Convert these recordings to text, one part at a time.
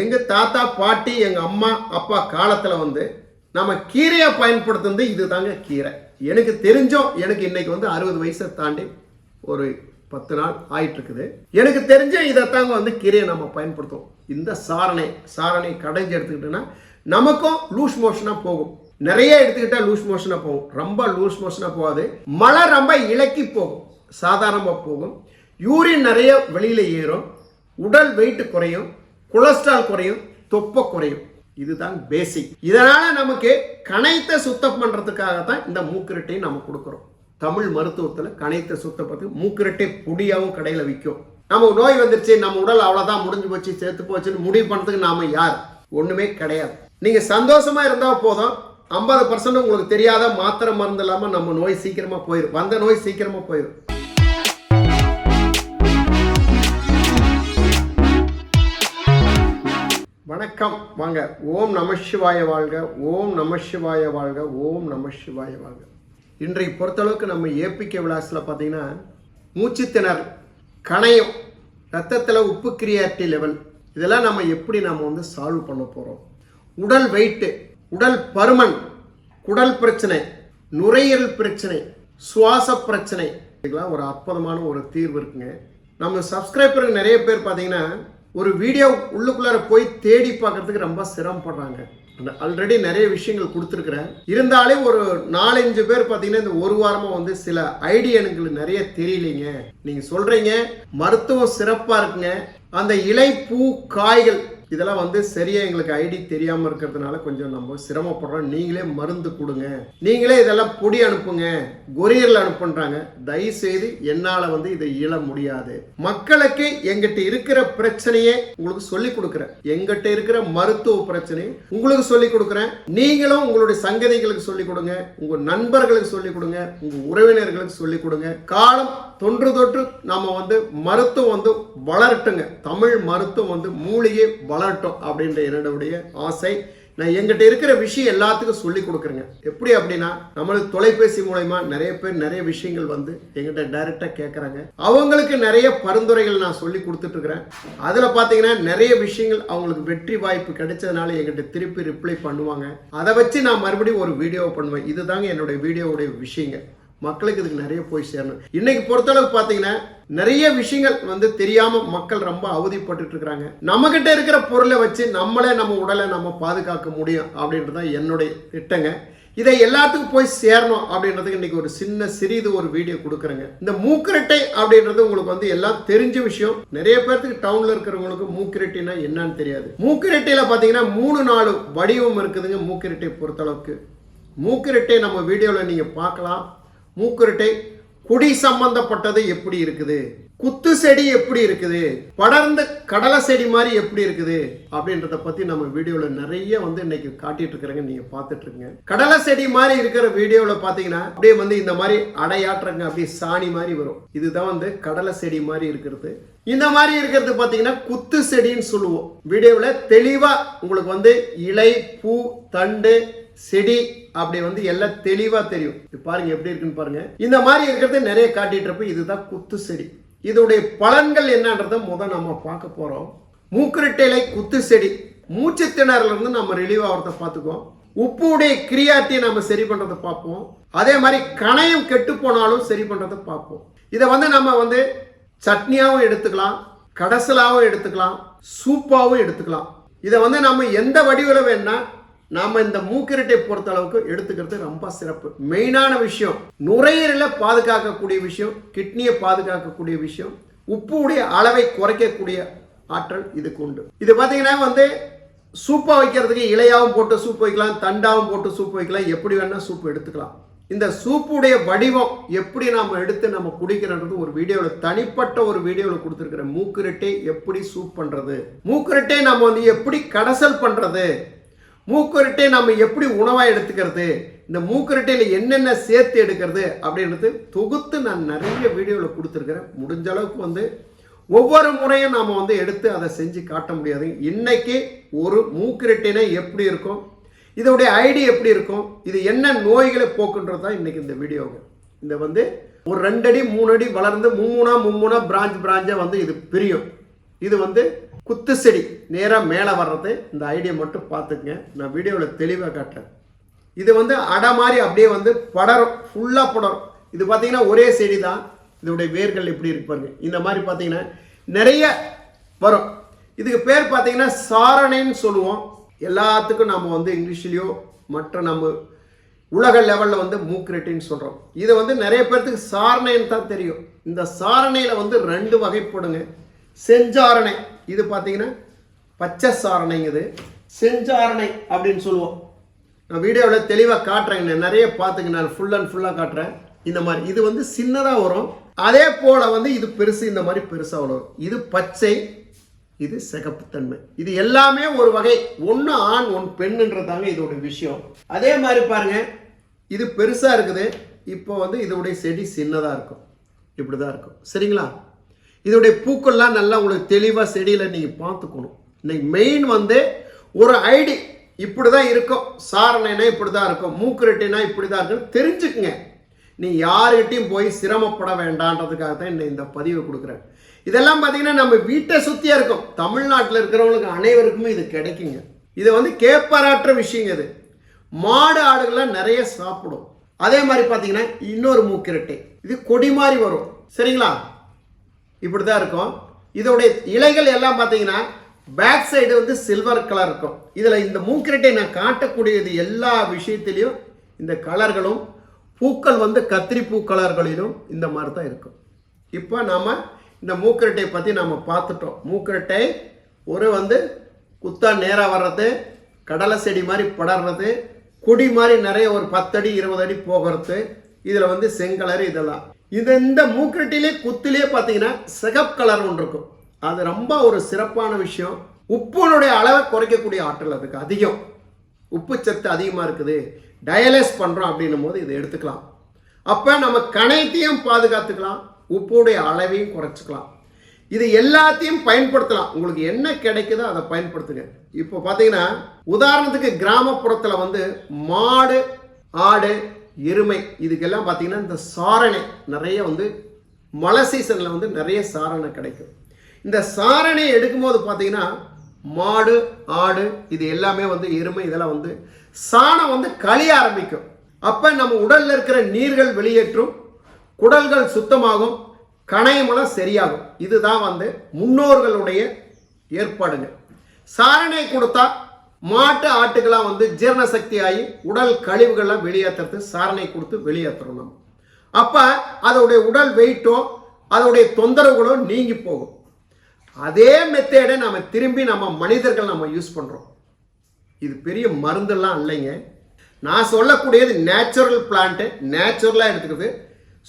எங்கள் தாத்தா பாட்டி எங்கள் அம்மா அப்பா காலத்தில் வந்து நம்ம கீரையை பயன்படுத்துறது இது தாங்க கீரை. எனக்கு தெரிஞ்சோம் எனக்கு இன்னைக்கு வந்து அறுபது வயசை தாண்டி ஒரு பத்து நாள் ஆயிட்டுருக்குது. எனக்கு தெரிஞ்ச இதைத்தாங்க வந்து கீரையை நம்ம பயன்படுத்துவோம். இந்த சாரணை சாரணை கடைஞ்சி எடுத்துக்கிட்டோன்னா நமக்கும் லூஸ் மோஷனாக போகும். நிறைய எடுத்துக்கிட்டா லூஸ் மோஷனாக போகும். ரொம்ப லூஸ் மோஷனாக போகாது. மழை ரொம்ப இலக்கி போகும். சாதாரணமாக போகும். யூரின் நிறைய வெளியில் ஏறும். உடல் வெயிட் குறையும். கொலஸ்ட்ரால் குறையும் தொப்பை குறையும். இதுதான் பேசிக் இதனால நமக்கு கணைத்தை சுத்தம் பண்றதுக்காக தான் இந்த மூக்கிரட்டையும் நம்ம கொடுக்குறோம். தமிழ் மருத்துவத்தில் கணைத்தை சுத்தப்படுத்து மூக்குரட்டை பொடியாகவும் கடையில் விற்கும். நம்ம நோய் வந்துருச்சு நம்ம உடல் அவ்வளோதான் முடிஞ்சு போச்சு சேர்த்து போச்சுன்னு முடிவு பண்ணுறதுக்கு நாம யார்? ஒன்றுமே கிடையாது. நீங்கள் சந்தோஷமா இருந்தால் போதும். ஐம்பது பர்சன்ட் உங்களுக்கு தெரியாத மாத்திரை மருந்து இல்லாமல் நம்ம நோய் சீக்கிரமாக போயிடும் வந்த நோய் சீக்கிரமாக போயிடும் வணக்கம். வாங்க ஓம் நம சிவாய வாழ்க ஓம் நம சிவாய வாழ்க ஓம் நம சிவாய வாழ்க. இன்றைக்கு பொறுத்தளவுக்கு நம்ம ஏபிகே விலாஸில் பார்த்தீங்கன்னா மூச்சுத்திணர் கணையம் ரத்தத்தில் உப்பு கிரியாட்டி லெவல் இதெல்லாம் நம்ம எப்படி நம்ம வந்து சால்வ் பண்ண போகிறோம் உடல் வெயிட்டு உடல் பருமன் குடல் பிரச்சனை நுரையீரல் பிரச்சனை சுவாச பிரச்சனை. இதுக்கெல்லாம் ஒரு அற்புதமான ஒரு தீர்வு இருக்குங்க. நம்ம சப்ஸ்கிரைபருக்கு நிறைய பேர் பார்த்தீங்கன்னா ஒரு வீடியோ உள்ளுக்குள்ளார போய் தேடி பார்க்கறதுக்கு ரொம்ப சிரமப்படுறாங்க. ஆல்ரெடி நிறைய விஷயங்கள் கொடுத்துருக்குறேன். இருந்தாலே ஒரு நாலஞ்சு பேர் பார்த்தீங்கன்னா இந்த ஒரு வாரமாக வந்து சில ஐடியா எனக்கு நிறைய தெரியலைங்க. நீங்கள் சொல்கிறீங்க மருத்துவம் சிறப்பாக இருக்குங்க. அந்த இலை பூ காய்கள் இதெல்லாம் வந்து சரியா எங்களுக்கு ஐடி தெரியாம இருக்கிறதுனால கொஞ்சம் நம்ம சிரமப்படுறோம். நீங்களே மருந்து கொடுங்க. நீங்களே இதெல்லாம் பொடி அனுப்புங்க. கொரியர்ல அனுப்புன்றாங்க. தயவு செய்து என்னால வந்து இதை இயல முடியாது. மக்களுக்கு எங்கிட்ட இருக்கிற பிரச்சனையே உங்களுக்கு சொல்லி கொடுக்குறேன். எங்கிட்ட இருக்கிற மருத்துவ பிரச்சனை உங்களுக்கு சொல்லி கொடுக்குறேன். நீங்களும் உங்களுடைய சங்கதிகளுக்கு சொல்லி கொடுங்க. உங்க நண்பர்களுக்கு சொல்லி கொடுங்க. உங்க உறவினர்களுக்கு சொல்லி கொடுங்க. காலம் தொன்று தொற்று நம்ம வந்து மருத்துவம் வந்து வளரட்டுங்க. தமிழ் மருத்துவம் வந்து மூலிகை வளரட்டும் அப்படின்ற என்னுடைய ஆசை. நான் எங்கிட்ட இருக்கிற விஷயம் எல்லாத்துக்கும் சொல்லி கொடுக்குறேங்க. எப்படி அப்படின்னா நம்மளுக்கு தொலைபேசி மூலயமா நிறைய பேர் நிறைய விஷயங்கள் வந்து எங்கிட்ட டைரெக்டாக கேட்குறாங்க அவங்களுக்கு நிறைய பரிந்துரைகள் நான் சொல்லி கொடுத்துட்டு இருக்கிறேன். அதில் பார்த்தீங்கன்னா நிறைய விஷயங்கள் அவங்களுக்கு வெற்றி வாய்ப்பு கிடைச்சதுனால எங்கிட்ட திருப்பி ரிப்ளை பண்ணுவாங்க. அதை வச்சு நான் மறுபடியும் ஒரு வீடியோ பண்ணுவேன். இதுதாங்க என்னுடைய வீடியோவுடைய விஷயங்க. மக்களுக்கு இதுக்கு நிறைய போய் சேரணும். இன்னைக்கு பொறுத்தளவுக்கு பார்த்தீங்கன்னா நிறைய விஷயங்கள் வந்து தெரியாம மக்கள் ரொம்ப அவதிப்பட்டு இருக்கிறாங்க. நம்ம கிட்ட இருக்கிற பொருளை வச்சு நம்மளே நம்ம உடலை நம்ம பாதுகாக்க முடியும் அப்படின்றது தான் என்னுடைய திட்டங்க. இதை எல்லாத்துக்கும் போய் சேரணும் அப்படின்றதுக்கு இன்னைக்கு ஒரு சின்ன சிறிது ஒரு வீடியோ கொடுக்குறேங்க. இந்த மூக்கிரட்டை அப்படின்றது உங்களுக்கு வந்து எல்லாம் தெரிஞ்ச விஷயம். நிறைய பேர்த்துக்கு டவுன்ல இருக்கிறவங்களுக்கு மூக்குரட்டினா என்னன்னு தெரியாது. மூக்குரட்டையில பாத்தீங்கன்னா மூணு நாலு வடிவம் இருக்குதுங்க மூக்குரட்டை பொறுத்தளவுக்கு. மூக்கிரட்டை நம்ம வீடியோவில் நீங்கள் பார்க்கலாம். மூக்குரட்டை குடி சம்பந்தப்பட்டது எப்படி இருக்குது? குத்து செடி எப்படி இருக்குது? படர்ந்த கடலை செடி மாதிரி எப்படி இருக்குது? அப்படின்றத பத்தி நம்ம வீடியோல நிறைய வந்து இன்னைக்கு காட்டிட்டு இருக்கிறேங்க. நீங்க பார்த்துட்டு இருக்கீங்க கடலை செடி மாதிரி இருக்கிற வீடியோல பாத்தீங்கன்னா அப்படியே வந்து இந்த மாதிரி அடையாற்றுங்க அப்படியே சாணி மாதிரி வரும். இதுதான் வந்து கடலை செடி மாதிரி இருக்கிறது. இந்த மாதிரி இருக்கிறது பாத்தீங்கன்னா குத்து செடின்னு சொல்லுவோம். வீடியோவில் தெளிவா உங்களுக்கு வந்து இலை பூ தண்டு செடி அப்படி வந்து எல்லாம் தெளிவா தெரியும். பாருங்க எப்படி இருக்குன்னு பாருங்க. இந்த மாதிரி இருக்கிறது நிறைய காட்டிட்டு இருப்போம் இதுதான் குத்து செடி. இதோடைய பலன்கள் என்னன்றதை முதல் நம்ம பார்க்க போறோம். மூக்குரட்டையிலை குத்து செடி. மூச்சு திணறல இருந்து நம்ம ரிலீவ் ஆகிறத பார்த்துக்குவோம். உப்புடைய கிரியாட்டியை நம்ம சரி பண்றதை பார்ப்போம். அதே மாதிரி கணையம் கெட்டு போனாலும் சரி பண்றதை பார்ப்போம். இதை வந்து நம்ம வந்து சட்னியாகவும் எடுத்துக்கலாம் கடசலாகவும் எடுத்துக்கலாம் சூப்பாகவும் எடுத்துக்கலாம். இதை வந்து நம்ம எந்த வடிவில் வேணால் நாம இந்த மூக்கிரட்டை பொறுத்த அளவுக்கு எடுத்துக்கிறது ரொம்ப சிறப்பு. மெயினான விஷயம் நுரையீரலை பாதுகாக்கக்கூடிய விஷயம் கிட்னியை பாதுகாக்கக்கூடிய விஷயம் உப்புடைய அளவை குறைக்கக்கூடிய ஆற்றல் இதுக்கு உண்டு. இது பார்த்தீங்கன்னா வந்து சூப்பாக வைக்கிறதுக்கு இலையாகவும் போட்டு சூப் வைக்கலாம் தண்டாவும் போட்டு சூப் வைக்கலாம் எப்படி வேணால் சூப் எடுத்துக்கலாம். இந்த சூப்புடைய வடிவம் எப்படி நாம் எடுத்து நம்ம குடிக்கிறன்றது ஒரு வீடியோவில் தனிப்பட்ட ஒரு வீடியோவில் கொடுத்துருக்குற மூக்குரட்டை எப்படி சூப் பண்ணுறது மூக்குரட்டை நம்ம வந்து எப்படி கடசல் பண்ணுறது மூக்குரட்டை நம்ம எப்படி உணவாக எடுத்துக்கிறது? இந்த மூக்குரட்டையில் என்னென்ன சேர்த்து எடுக்கிறது அப்படின்றது தொகுத்து நான் நிறைய வீடியோவில் கொடுத்துருக்குறேன். முடிஞ்ச அளவுக்கு வந்து ஒவ்வொரு முறையும் நாம் வந்து எடுத்து அதை செஞ்சு காட்ட முடியாது. இன்னைக்கு ஒரு மூக்குரட்டைனா எப்படி இருக்கும்? இதோடைய ஐடி எப்படி இருக்கும்? இது என்ன நோய்களை போக்குன்றது தான் இன்றைக்கி இந்த வீடியோங்க இந்த வந்து ஒரு ரெண்டு அடி மூணு அடி வளர்ந்து மும்மூணா மும்மூணா பிரான்ச் பிரான்ச்சாக வந்து இது பிரியும். இது வந்து குத்து செடி நேராக மேலே வர்றது இந்த ஐடியா மட்டும் பார்த்துக்குங்க. நான் வீடியோவில் தெளிவாக காட்டுறேன். இது வந்து அடை மாதிரி அப்படியே வந்து படரும் ஃபுல்லாக படரும். இது பார்த்தீங்கன்னா ஒரே செடி தான் இதோடைய வேர்கள் எப்படி இருக்கு பாருங்க. இந்த மாதிரி பார்த்தீங்கன்னா நிறைய வரும். இதுக்கு பேர் பார்த்தீங்கன்னா சாரணைன்னு சொல்லுவோம். எல்லாத்துக்கும் நம்ம வந்து இங்கிலீஷ்லேயோ மற்ற நம்ம உலக லெவலில் வந்து மூக்ரெட்டின்னு சொல்கிறோம் இது வந்து நிறைய பேர்த்துக்கு சாரணைன்னு தான் தெரியும். இந்த சாரணையில் வந்து ரெண்டு வகைப்படுங்க. செஞ்சாரணை. இது பார்த்தீங்கன்னா பச்சை சாரணைங்குது செஞ்சாரணை அப்படின்னு சொல்லுவோம். நான் வீடியோவில் தெளிவாக காட்டுறேங்க நிறைய பார்த்துங்க. நான் ஃபுல் அண்ட் ஃபுல்லாக காட்டுறேன். இந்த மாதிரி. இது வந்து சின்னதாக வரும். அதே போல் வந்து இது பெருசு இந்த மாதிரி பெருசாக வரும் இது பச்சை இது சிகப்புத்தன்மை. இது எல்லாமே ஒரு வகை. ஒன்று ஆண் ஒன் பெண்ணுன்றதாங்க இதோட விஷயம். அதே மாதிரி பாருங்க. இது பெருசாக இருக்குது. இப்போ வந்து இதோடைய செடி சின்னதாக இருக்கும். இப்படி தான் இருக்கும். சரிங்களா? இதோடைய பூக்கள்லாம் நல்லா உங்களுக்கு தெளிவாக செடியில் நீங்கள் பார்த்துக்கணும். இன்னைக்கு மெயின் வந்து ஒரு ஐடி இப்படி தான் இருக்கும். சாரணைனா இப்படி தான் இருக்கும். மூக்குரட்டினா இப்படி தான் இருக்கும் தெரிஞ்சுக்குங்க. நீ யாருக்கிட்டையும் போய் சிரமப்பட வேண்டான்றதுக்காக தான் இந்த இந்த பதிவை கொடுக்குறேன். இதெல்லாம் பார்த்தீங்கன்னா நம்ம வீட்டை சுற்றியாக இருக்கும். தமிழ்நாட்டில் இருக்கிறவங்களுக்கு அனைவருக்குமே இது கிடைக்குங்க. இது வந்து கேப்பாராற்ற விஷயங்க இது. மாடு ஆடுகள்லாம் நிறைய சாப்பிடும். அதே மாதிரி பார்த்தீங்கன்னா இன்னொரு மூக்கிரட்டை. இது கொடி மாதிரி வரும். சரிங்களா? இப்படி தான் இருக்கும். இதோடைய இலைகள் எல்லாம் பார்த்தீங்கன்னா பேக் சைடு வந்து சில்வர் கலர் இருக்கும். இதில் இந்த மூக்கிரட்டை நான் காட்டக்கூடியது எல்லா விஷயத்திலையும் இந்த கலர்களும் பூக்கள் வந்து கத்திரி பூ கலர்களிலும் இந்த மாதிரி தான் இருக்கும். இப்போ நாம் இந்த மூக்கிரட்டையை பற்றி நாம் பார்த்துட்டோம். மூக்கிரட்டை ஒரு வந்து குத்தா நேராக வர்றது கடலை செடி மாதிரி படர்றது கொடி மாதிரி நிறைய ஒரு பத்தடி இருபது அடி போகிறது இதில் வந்து செங்கலர் இதெல்லாம். இது இந்த மூக்கட்டிலே குத்திலே பார்த்தீங்கன்னா சிகப்பு கலர் ஒன்று இருக்கும். அது ரொம்ப ஒரு சிறப்பான விஷயம். உப்புனுடைய அளவை குறைக்கக்கூடிய ஆற்றல் அதுக்கு அதிகம். உப்பு சத்து அதிகமாக இருக்குது. டயலைஸ் பண்ணுறோம் அப்படின்னும் போது இதை எடுத்துக்கலாம். அப்போ நம்ம கணையத்தையும் பாதுகாத்துக்கலாம். உப்புடைய அளவையும் குறைச்சிக்கலாம். இது எல்லாத்தையும் பயன்படுத்தலாம். உங்களுக்கு என்ன கிடைக்குதோ அதை பயன்படுத்துங்க. இப்போ பார்த்தீங்கன்னா உதாரணத்துக்கு கிராமப்புறத்தில் வந்து மாடு ஆடு எருமை. இதுக்கெல்லாம் பார்த்தீங்கன்னா இந்த சாரணை நிறைய வந்து மழை சீசனில் வந்து நிறைய சாரணை கிடைக்கும். இந்த சாரணை எடுக்கும்போது பார்த்தீங்கன்னா மாடு ஆடு இது எல்லாமே வந்து எருமை இதெல்லாம் வந்து சாணம் வந்து கழிய ஆரம்பிக்கும். அப்போ நம்ம உடலில் இருக்கிற நீர்கள் வெளியேற்றும் குடல்கள் சுத்தமாகும் கணையமெல்லாம் சரியாகும். இதுதான் வந்து முன்னோர்களுடைய ஏற்பாடுங்க சாரணை கொடுத்தா மாட்டு ஆட்டுக்கெல்லாம் வந்து ஜீரண சக்தி ஆகி உடல் கழிவுகள்லாம் வெளியேற்றுறது சாரணை கொடுத்து வெளியேற்றுறோம் நம்ம அப்போ அதோடைய உடல் வெயிட்டோ அதோடைய தொந்தரவுகளோ நீங்கி போகும். அதே மெத்தேடை நம்ம திரும்பி நம்ம மனிதர்கள் நம்ம யூஸ் பண்ணுறோம் இது பெரிய மருந்தெல்லாம் இல்லைங்க. நான் சொல்லக்கூடியது நேச்சுரல் பிளான்ட்டு நேச்சுரலாக எடுத்துக்கிறது.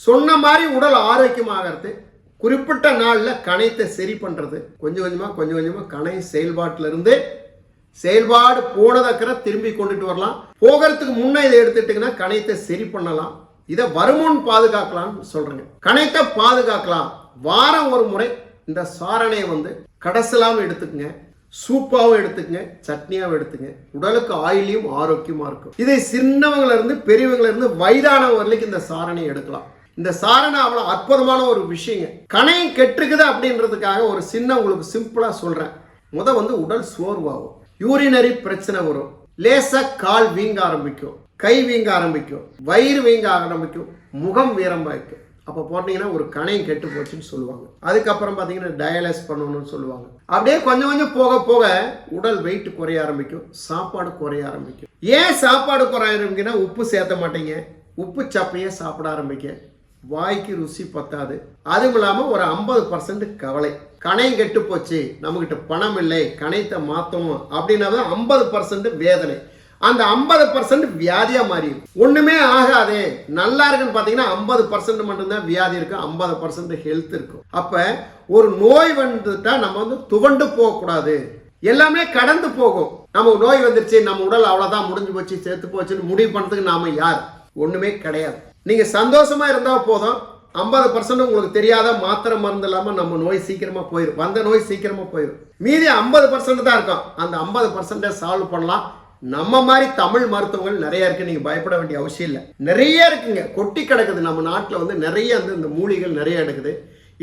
சொன்ன மாதிரி உடல் ஆரோக்கியமாகிறது குறிப்பிட்ட நாளில் கணைத்தை சரி பண்ணுறது கொஞ்சம் கொஞ்சமாக கொஞ்சம் கொஞ்சமாக கணை செயல்பாட்டில் இருந்து செயல்பாடு போனதக்கிற திரும்பி கொண்டுட்டு வரலாம். போகிறதுக்கு முன்னே இதை எடுத்துட்டிங்கன்னா கணையத்தை சரி பண்ணலாம். இதை வருமுன் பாதுகாக்கலாம்னு சொல்கிறேங்க கணையத்தை பாதுகாக்கலாம். வாரம் ஒரு முறை இந்த சாரணையை வந்து கடைசலாமல் எடுத்துக்கங்க. சூப்பாகவும் எடுத்துக்கங்க. சட்னியாகவும் எடுத்துங்க உடலுக்கு ஆயிலையும் ஆரோக்கியமாக இருக்கும். இதை சின்னவங்கள இருந்து பெரியவங்கள இருந்து வயதானவங்க வரைக்கும் இந்த சாரணையை எடுக்கலாம். இந்த சாரணை அவ்வளோ அற்புதமான ஒரு விஷயங்க. கணையம் கெட்டுக்குது அப்படின்றதுக்காக ஒரு சின்ன உங்களுக்கு சிம்பிளாக சொல்கிறேன் முத வந்து உடல் சோர்வாகும். யூரினரி பிரச்சனை வரும். லேசா கால் வீங்க ஆரம்பிக்கும். கை வீங்க ஆரம்பிக்கும். வயிறு வீங்க ஆரம்பிக்கும். முகம் வீரம்பாய்க்கும். அப்போ போட்டீங்கன்னா ஒரு கணையும் கெட்டு போச்சுன்னு சொல்லுவாங்க. அதுக்கப்புறம் பார்த்தீங்கன்னா டயாலிஸ் பண்ணணும்னு சொல்லுவாங்க. அப்படியே கொஞ்சம் கொஞ்சம் போக போக உடல் வெயிட் குறைய ஆரம்பிக்கும். சாப்பாடு குறைய ஆரம்பிக்கும். ஏன் சாப்பாடு குறைய ஆரம்பிக்குன்னா உப்பு சேர்த்த மாட்டீங்க. உப்பு சப்பையே சாப்பிட ஆரம்பிக்க வாய்க்கு ருசி பத்தாது. அதுவும் இல்லாமல் ஒரு ஐம்பது பர்சன்ட் கவலை. கணையம் கெட்டு போச்சு நம்மகிட்ட பணம் இல்லை கணையத்தை மாற்றணும் அப்படின்னா தான் ஐம்பது பர்சன்ட் வேதனை. அந்த ஐம்பது பர்சன்ட் வியாதியா மாறிடும். ஒண்ணுமே ஆகாது. நல்லா இருக்குன்னு பாத்தீங்கன்னா ஐம்பது பர்சன்ட் மட்டும்தான் வியாதி இருக்கும் ஐம்பது பர்சன்ட் ஹெல்த் இருக்கும். அப்ப ஒரு நோய் வந்துட்டா நம்ம வந்து துவண்டு போகக்கூடாது. எல்லாமே கடந்து போகும். நம்ம நோய் வந்துருச்சு நம்ம உடல் அவ்வளவுதான் முடிஞ்சு போச்சு சேர்த்து போச்சுன்னு முடிவு பண்ணதுக்கு நாம யார்? ஒண்ணுமே கிடையாது. நீங்கள் சந்தோஷமாக இருந்தால் போதும். ஐம்பது பர்சன்ட் உங்களுக்கு தெரியாத மாத்திரை மருந்து இல்லாமல் நம்ம நோய் சீக்கிரமாக போயிடும் வந்த நோய் சீக்கிரமாக போயிடும் மீதி ஐம்பது பர்சன்ட் தான் இருக்கும். அந்த ஐம்பது பர்சன்டை சால்வ் பண்ணலாம். நம்ம மாதிரி தமிழ் மருத்துவங்கள் நிறைய இருக்கு. நீங்க பயப்பட வேண்டிய அவசியம் இல்லை. நிறைய இருக்குங்க. கொட்டி கிடக்குது. நம்ம நாட்டில் வந்து நிறைய வந்து இந்த மூலிகள் நிறைய எடுக்குது.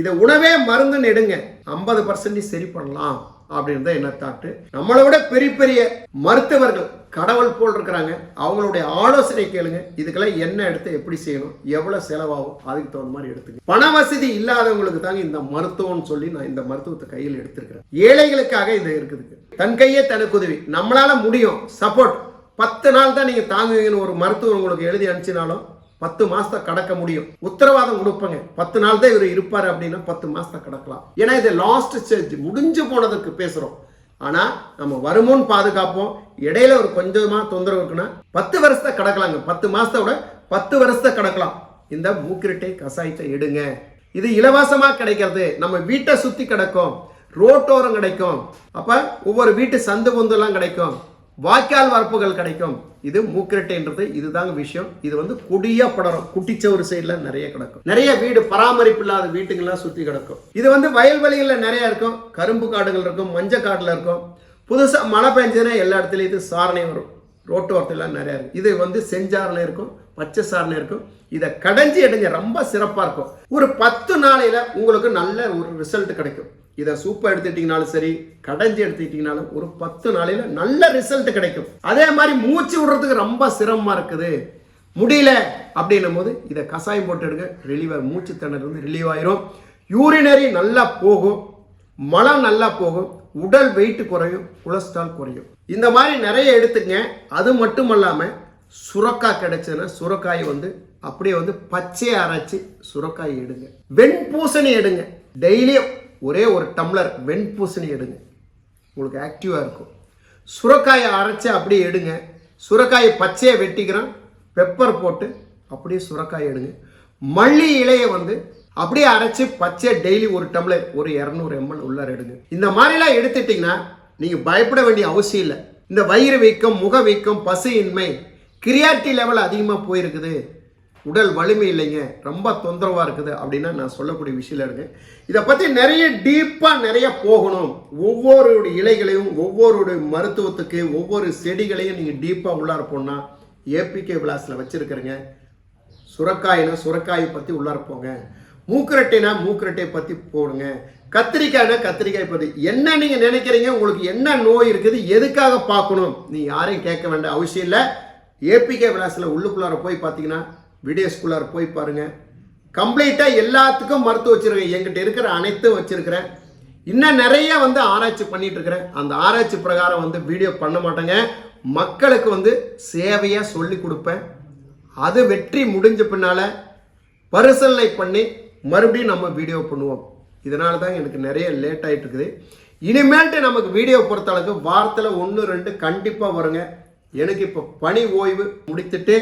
இதை உணவே மருந்துன்னு எடுங்க. ஐம்பது பர்சன்டேஜ் சரி பண்ணலாம். அப்படின்னு தான் என்ன தாட்டு. நம்மளை விட பெரிய பெரிய மருத்துவர்கள் கடவுள் போல் இருக்கிறாங்க அவங்களுடைய ஆலோசனை கேளுங்க. இதுக்கெல்லாம் என்ன எடுத்து எப்படி செய்யணும்? எவ்வளோ செலவாகும்? அதுக்கு தகுந்த மாதிரி எடுத்துங்க. பண வசதி இல்லாதவங்களுக்கு தாங்க இந்த மருத்துவம்னு சொல்லி நான் இந்த மருத்துவத்தை கையில் எடுத்திருக்கிறேன். ஏழைகளுக்காக இது இருக்குது தன் கையே தனக்கு உதவி. நம்மளால முடியும். சப்போர்ட். பத்து நாள் தான் நீங்கள் தாங்குவீங்கன்னு ஒரு மருத்துவர் உங்களுக்கு எழுதி அனுப்பிச்சினாலும் பத்து மாசத்தை கடக்க முடியும். உத்தரவாதம் கொடுப்பங்க. பத்து நாள் தான் இவர் இருப்பார் அப்படின்னா பத்து மாசத்தை கடக்கலாம். ஏன்னா இது லாஸ்ட் ஸ்டேஜ் முடிஞ்சு போனதுக்கு பேசுகிறோம் ஆனால் நம்ம வருமோன்னு பாதுகாப்போம். இடையில ஒரு கொஞ்சமாக தொந்தரவு இருக்குன்னா பத்து வருஷத்தை கடக்கலாங்க. பத்து மாதத்தை விட பத்து வருஷத்தை கடக்கலாம். இந்த மூக்கிரட்டை கசாயத்தை எடுங்க. இது இலவசமாக கிடைக்கிறது. நம்ம வீட்டை சுற்றி கிடக்கும். ரோட்டோரம் கிடைக்கும். அப்போ ஒவ்வொரு வீட்டு சந்து பொந்தெல்லாம் கிடைக்கும். வாய்க்கால் வரப்புகள் கிடைக்கும். இது மூக்கிரட்டைன்றது. இதுதாங்க விஷயம். இது வந்து கொடியா படரும். குட்டிச்சவர் சைடில் நிறைய கிடக்கும். நிறைய வீடு பராமரிப்பு இல்லாத வீட்டுங்கெல்லாம் சுற்றி கிடக்கும். இது வந்து வயல்வெளிகளில் நிறைய இருக்கும். கரும்பு காடுகள் இருக்கும். மஞ்சள் காடில் இருக்கும். புதுசாக மழை பெஞ்சதுன்னா எல்லா இடத்துலையும் இது சாரணை வரும். ரோட்டு ஓரத்துலாம் இருக்கும். இது வந்து செஞ்சாரணை இருக்கும். பச்சை சாரணை இருக்கும். இதை கடைஞ்சி எடுங்க. ரொம்ப சிறப்பாக இருக்கும். ஒரு பத்து நாளையில் உங்களுக்கு நல்ல ஒரு ரிசல்ட் கிடைக்கும். இதை சூப்பர் எடுத்துட்டீங்கனாலும் சரி கடைஞ்சி எடுத்துக்கிட்டீங்கனாலும் ஒரு பத்து நாளையில் நல்ல ரிசல்ட் கிடைக்கும். அதே மாதிரி மூச்சு விடுறதுக்கு ரொம்ப சிரமமாக இருக்குது. முடியல அப்படின்னும் போது இதை கசாயம் போட்டு எடுங்க. ரிலீவ் மூச்சு திணறு வந்து ரிலீவ் ஆயிரும். யூரினரி நல்லா போகும். மலம் நல்லா போகும். உடல் வெயிட் குறையும். கொலஸ்ட்ரால் குறையும். இந்த மாதிரி நிறைய எடுத்துங்க அது மட்டும் இல்லாமல் சுரக்காய் கிடைச்சதுன்னா சுரக்காய் வந்து அப்படியே வந்து பச்சையை அரைச்சி சுரக்காய் எடுங்க. வெண்பூசணி எடுங்க. டெய்லியும் ஒரே ஒரு டம்ளர் வெண்பூசணி எடுங்க. உங்களுக்கு ஆக்டிவாக இருக்கும். சுரக்காயை அரைச்சி அப்படியே எடுங்க. சுரக்காயை பச்சையை வெட்டிக்கிறோம் பெப்பர் போட்டு அப்படியே சுரக்காய் எடுங்க. மல்லி இலையை வந்து அப்படியே அரைச்சி பச்சை டெய்லி ஒரு டம்ளர் ஒரு இரநூறு எம்எல் உள்ளார எடுங்க. இந்த மாதிரிலாம் எடுத்துட்டிங்கன்னா நீங்கள் பயப்பட வேண்டிய அவசியம் இல்லை. இந்த வயிறு வீக்கம் முக வீக்கம் இன்மை கிரியாட்டி லெவல் அதிகமாக போயிருக்குது. உடல் வலிமை இல்லைங்க. ரொம்ப தொந்தரவாக இருக்குது அப்படின்னா நான் சொல்லக்கூடிய விஷயம் இருக்கு இதை பற்றி நிறைய டீப்பாக நிறைய போகணும். ஒவ்வொரு இலைகளையும் ஒவ்வொரு மருத்துவத்துக்கு ஒவ்வொரு செடிகளையும் நீங்கள் டீப்பாக உள்ளார போனால் ஏபிகே விலாஸில் வச்சுருக்கிறேங்க. சுரக்காயினா சுரக்காயை பற்றி உள்ளார போங்க. மூக்கரட்டைனா மூக்கரட்டையை பற்றி போடுங்க. கத்திரிக்காய்னா கத்திரிக்காய் பற்றி என்ன நீங்கள் நினைக்கிறீங்க? உங்களுக்கு என்ன நோய் இருக்குது? எதுக்காக பார்க்கணும்? நீ யாரையும் கேட்க வேண்டிய அவசியம் இல்லை. ஏபிகே விலாஸில் உள்ளுக்குள்ளார போய் பார்த்தீங்கன்னா வீடியோஸ்குள்ளார போய் பாருங்கள் கம்ப்ளீட்டாக எல்லாத்துக்கும் மருத்துவம் வச்சுருக்கேன். எங்கிட்ட இருக்கிற அனைத்தும் வச்சுருக்கிறேன். இன்னும் நிறைய வந்து ஆராய்ச்சி பண்ணிட்டு இருக்கிறேன். அந்த ஆராய்ச்சி பிரகாரம் வந்து வீடியோ பண்ண மாட்டேங்க. மக்களுக்கு வந்து சேவையாக சொல்லி கொடுப்பேன். அது வெற்றி முடிஞ்ச பின்னால் பரிசீலனை பண்ணி மறுபடியும் நம்ம வீடியோ பண்ணுவோம். இதனால தான் எனக்கு நிறைய லேட் ஆகிட்டு இருக்குது. இனிமேல்ட்டு நமக்கு வீடியோ பொறுத்த அளவுக்கு வாரத்தில் ஒன்று ரெண்டு கண்டிப்பாக வருங்க. எனக்கு இப்போ பணி ஓய்வு முடித்துட்டு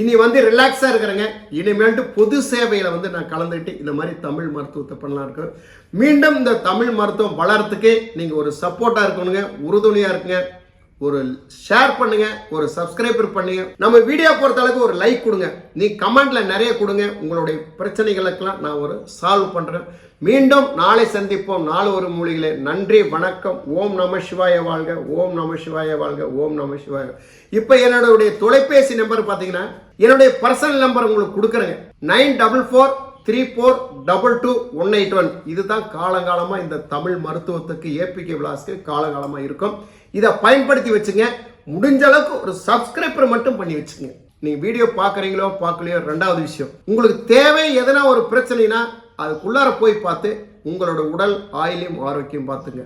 இனி வந்து ரிலாக்ஸாக இருக்கிறேங்க. இனிமேல்ட்டு பொது சேவையில் வந்து நான் கலந்துக்கிட்டு இந்த மாதிரி தமிழ் மருத்துவத்தை பண்ணலாம் இருக்கிறேன் மீண்டும் இந்த தமிழ் மருத்துவம் வளர்றதுக்கு நீங்கள் ஒரு சப்போர்ட்டாக இருக்கணுங்க. உறுதுணையாக இருக்குங்க. ஒரு ஷேர் பண்ணுங்க ஒரு சப்ஸ்கிரைபர் பண்ணுங்க. நம்ம வீடியோ பொறுத்த அளவுக்கு ஒரு லைக் கொடுங்க. நீ கமெண்ட்ல நிறைய கொடுங்க. உங்களுடைய பிரச்சனைகளுக்கெல்லாம் நான் ஒரு சால்வ் பண்றேன். மீண்டும் நாளை சந்திப்போம். நாலு ஒரு மூலிகளே நன்றி வணக்கம். ஓம் நம சிவாய வாழ்க. ஓம் நம சிவாய வாழ்க. ஓம் நம சிவாய இப்போ என்னுடைய தொலைபேசி நம்பர் பார்த்தீங்கன்னா என்னுடைய பர்சனல் நம்பர் உங்களுக்கு கொடுக்குறேங்க. Nine double four three four double two one eight one இதுதான் காலங்காலமாக இந்த தமிழ் மருத்துவத்துக்கு ஏபிகே விலாஸ்க்கு காலங்காலமாக இருக்கும். இதை பயன்படுத்தி வச்சுங்க. முடிஞ்ச அளவுக்கு ஒரு சப்ஸ்கிரைபர் மட்டும் பண்ணி வச்சுங்க. நீங்கள் வீடியோ பார்க்குறீங்களோ பார்க்கலையோ ரெண்டாவது விஷயம். உங்களுக்கு தேவை எதனா ஒரு பிரச்சனைனா அதுக்குள்ளார போய் பார்த்து உங்களோட உடல் ஆயிலையும் ஆரோக்கியம் பார்த்துங்க.